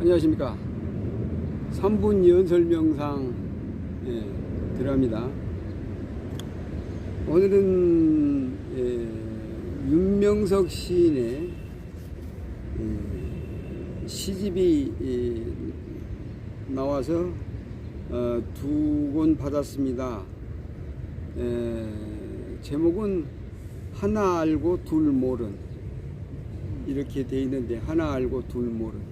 안녕하십니까. 3분 연설 명상 예, 들어갑니다. 오늘은 예, 윤명석 시인의 예, 시집이 예, 나와서 어, 두권 받았습니다. 예, 제목은 하나 알고 둘 모른 이렇게 돼 있는데 하나 알고 둘 모른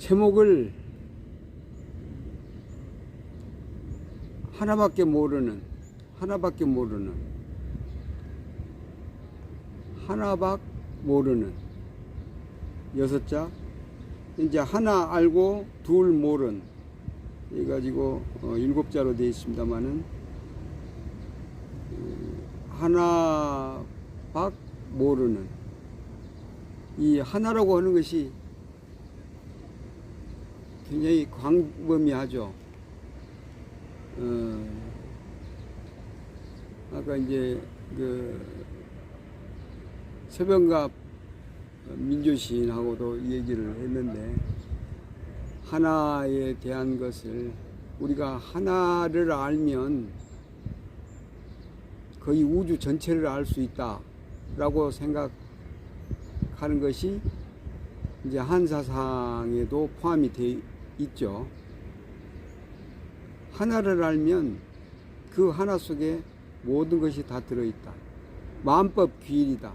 제목을 하나밖에 모르는 하나밖에 모르는 하나밖 모르는 여섯 자 이제 하나 알고 둘 모른 이 가지고 어, 일곱 자로 되어 있습니다만은 하나 밖 모르는 이 하나라고 하는 것이 굉장히 광범위하죠. 어, 아까 이제 그 새벽갑 민조시인하고도 얘기를 했는데 하나에 대한 것을 우리가 하나를 알면 거의 우주 전체를 알 수 있다라고 생각하는 것이 이제 한사상에도 포함이 돼 있죠. 하나를 알면 그 하나 속에 모든 것이 다 들어있다. 마음법 귀일이다.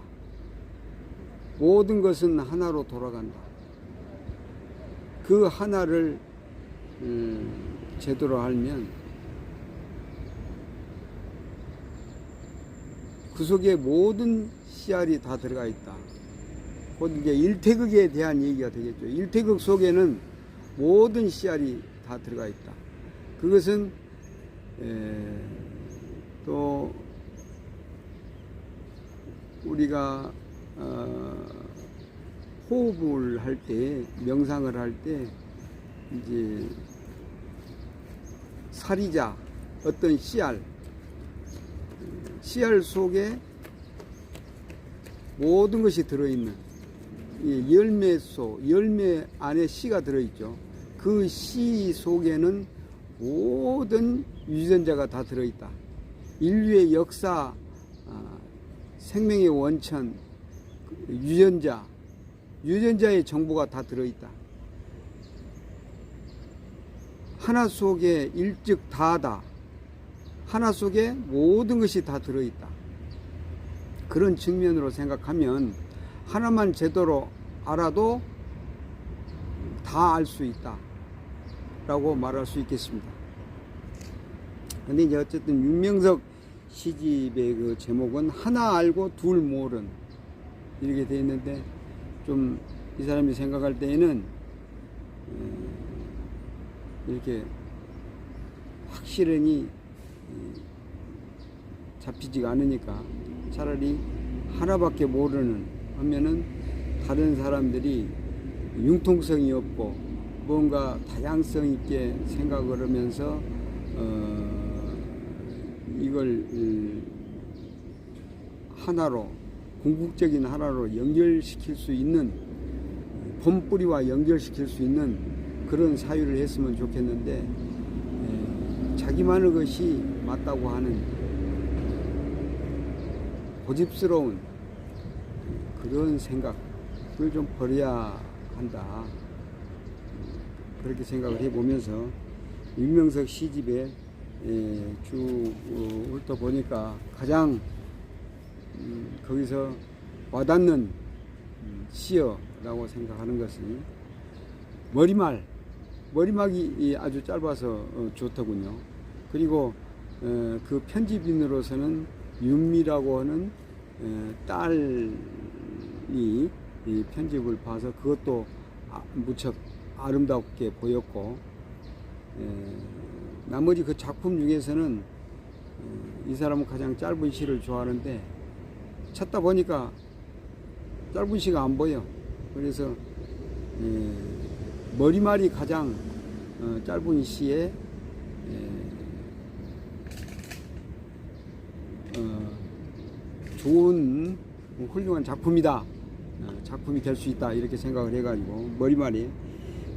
모든 것은 하나로 돌아간다. 그 하나를 음, 제대로 알면 그 속에 모든 씨알이 다 들어가 있다. 곧 이제 일태극에 대한 얘기가 되겠죠. 일태극 속에는 모든 씨알이 다 들어가 있다. 그것은 에, 또 우리가 어, 호흡을 할 때, 명상을 할 때 이제 사리자 어떤 씨알 씨알 속에 모든 것이 들어있는 이 열매 속 열매 안에 씨가 들어있죠. 그 씨 속에는 모든 유전자가 다 들어있다. 인류의 역사, 아, 생명의 원천, 유전자, 유전자의 정보가 다 들어있다. 하나 속에 일즉 다다. 하나 속에 모든 것이 다 들어있다. 그런 측면으로 생각하면 하나만 제대로 알아도 다 알 수 있다. 라고 말할 수 있겠습니다. 근데 이제 어쨌든 윤명석 시집의 그 제목은 하나 알고 둘 모른 이렇게 되어 있는데 좀 이 사람이 생각할 때에는 이렇게 확실히 잡히지가 않으니까 차라리 하나밖에 모르는 하면은 다른 사람들이 융통성이 없고 뭔가 다양성 있게 생각을 하면서 어 이걸 음, 하나로 궁극적인 하나로 연결시킬 수 있는 본뿌리와 연결시킬 수 있는 그런 사유를 했으면 좋겠는데 에, 자기만의 것이 맞다고 하는 고집스러운 그런 생각을 좀 버려야 한다. 그렇게 생각을 해보면서 윤명석 시집에 쭉 어, 훑어보니까 가장 음, 거기서 와닿는 음, 시어라고 생각하는 것이 머리말, 머리막이 아주 짧아서 어, 좋더군요. 그리고 어, 그 편집인으로서는 윤미라고 하는 딸이 이 편집을 봐서 그것도 아, 무척 아름답게 보였고 나머지 그 작품 중에서는 이 사람은 가장 짧은 시를 좋아하는데 찾다 보니까 짧은 시가 안 보여. 그래서 머리말이 가장 어, 짧은 시에 어, 좋은 훌륭한 작품이다. 어, 작품이 될 수 있다 이렇게 생각을 해가지고 머리말이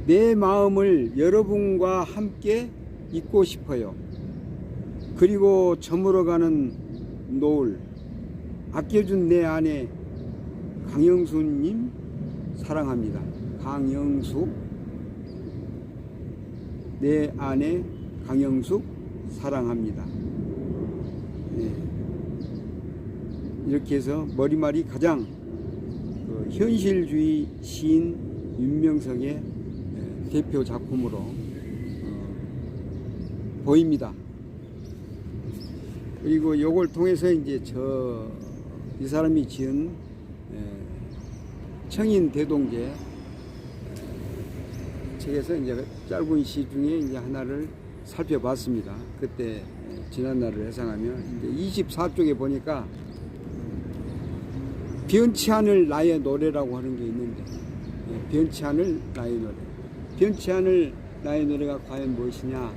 내 마음을 여러분과 함께 잊고 싶어요. 그리고 저물어가는 노을 아껴준 내 아내 강영수님 사랑합니다. 강영숙 내 아내 강영숙 사랑합니다. 네. 이렇게 해서 머리말이 가장 그 현실주의 시인 윤명성의 예, 대표 작품으로 어, 보입니다. 그리고 요걸 통해서 이제 저 이 사람이 지은 예, 청인 대동제 예, 책에서 이제 짧은 시 중에 이제 하나를 살펴봤습니다. 그때 예, 지난날을 해상하며 이제 24쪽에 보니까 변치 않을 나의 노래라고 하는 게 있는데 예, 변치 않을 나의 노래 변치 않을 나의 노래가 과연 무엇이냐?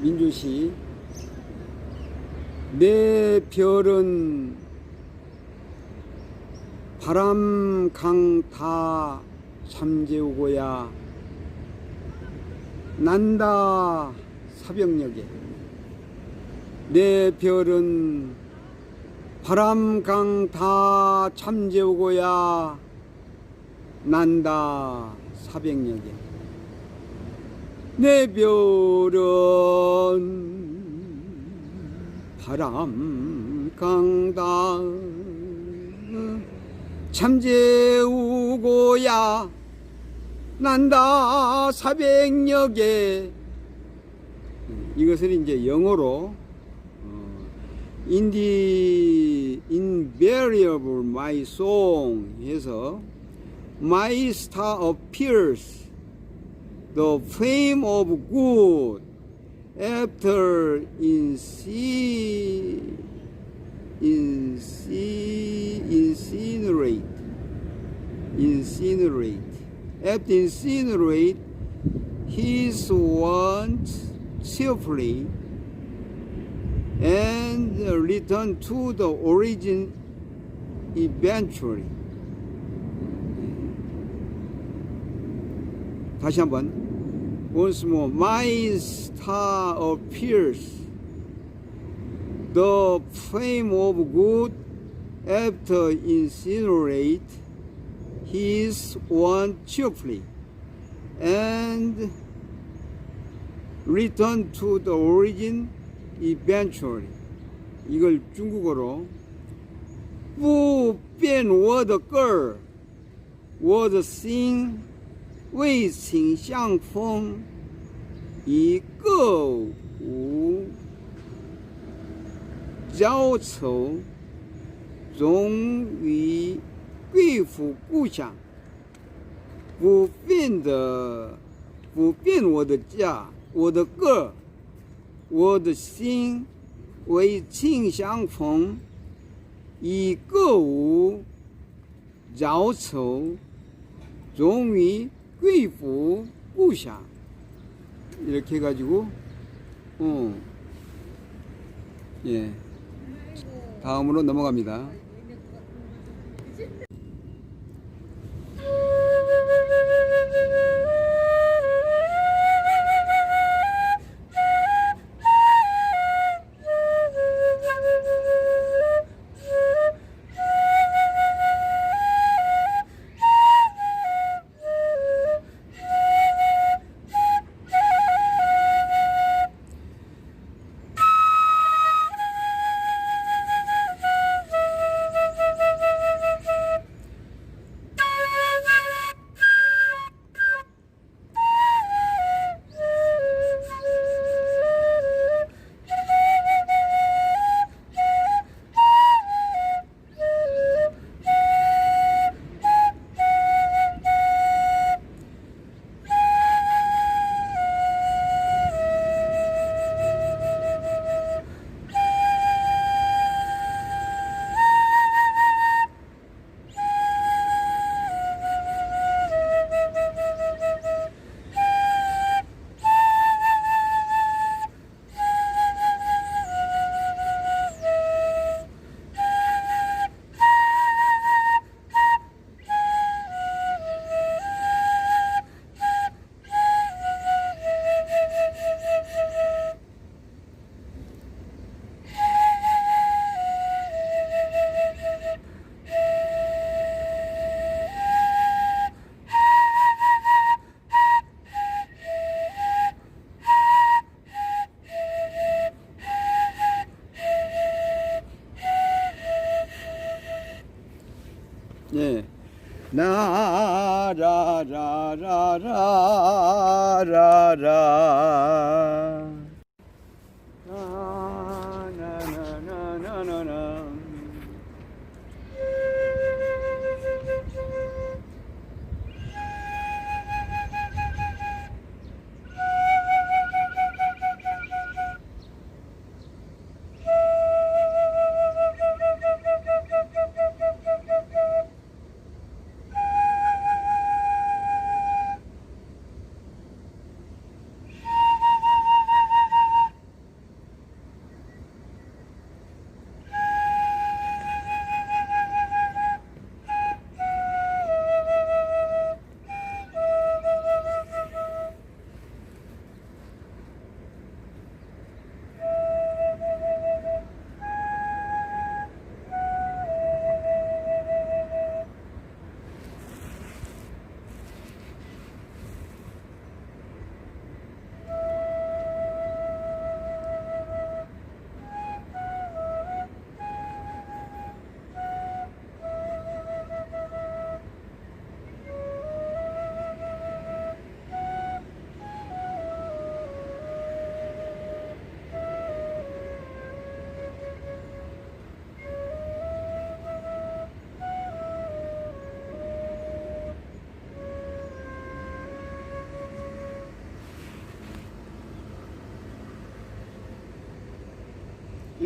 예, 민주시 내 별은 바람 강 다 잠재우고야 난다 사벽역에. 내 별은 바람 강 다 잠재우고야 난다 사백역에 내 별은 바람 강다. 잠재우고야 난다 사백역에 이것을 이제 영어로 어, In the invariable my song 해서 My star appears the flame of good after inci inci incinerate incinerate after incinerate his wants cheerfully and return to the origin eventually. 다시 한번 once more. My star appears. The flame of good after incinerate his one cheerfully and return to the origin eventually. 이걸 중국어로 뿌 the was sing 为请相逢，以歌舞交愁，终于归复故乡。不变的，不变我的家，我的歌，我的心为情相逢，以歌舞绕愁，终于 위부 우샤. 이렇게 해가지고 어, 예. 다음으로 넘어갑니다.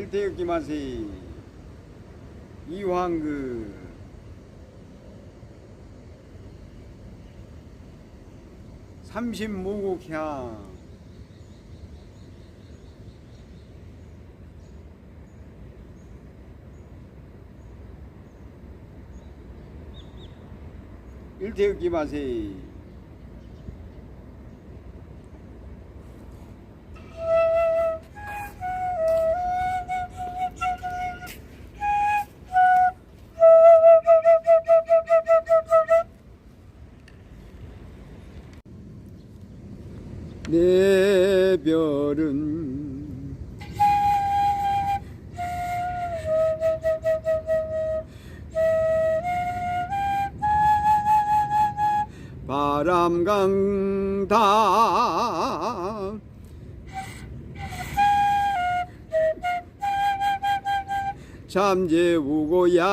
일태육 기마세 이황그 삼십모국향 일태육 기마세 내 별은 바람 강다 잠재우고야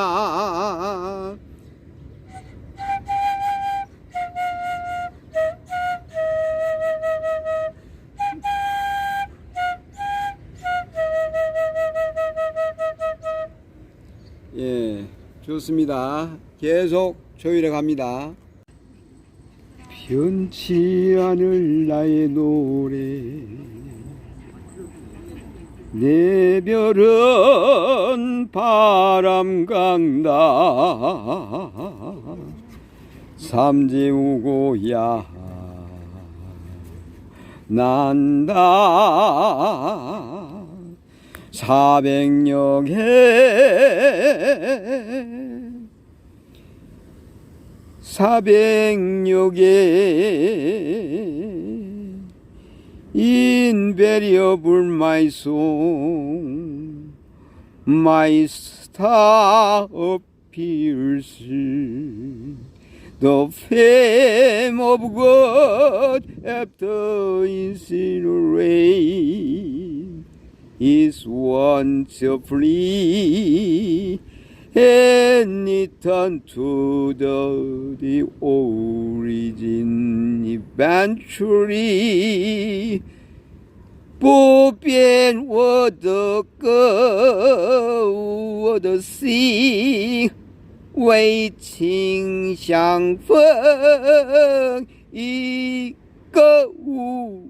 좋습니다. 계속 조율해 갑니다. 변치 않을 나의 노래 내 별은 바람 강다 삼재우고야 난다 사백역에 사백역에 인베리어블 마이 송 마이 스타 appears the fame of God after incineration is once free and return to the, the origin eventually. 不变我的歌，我的心为情相逢，一个无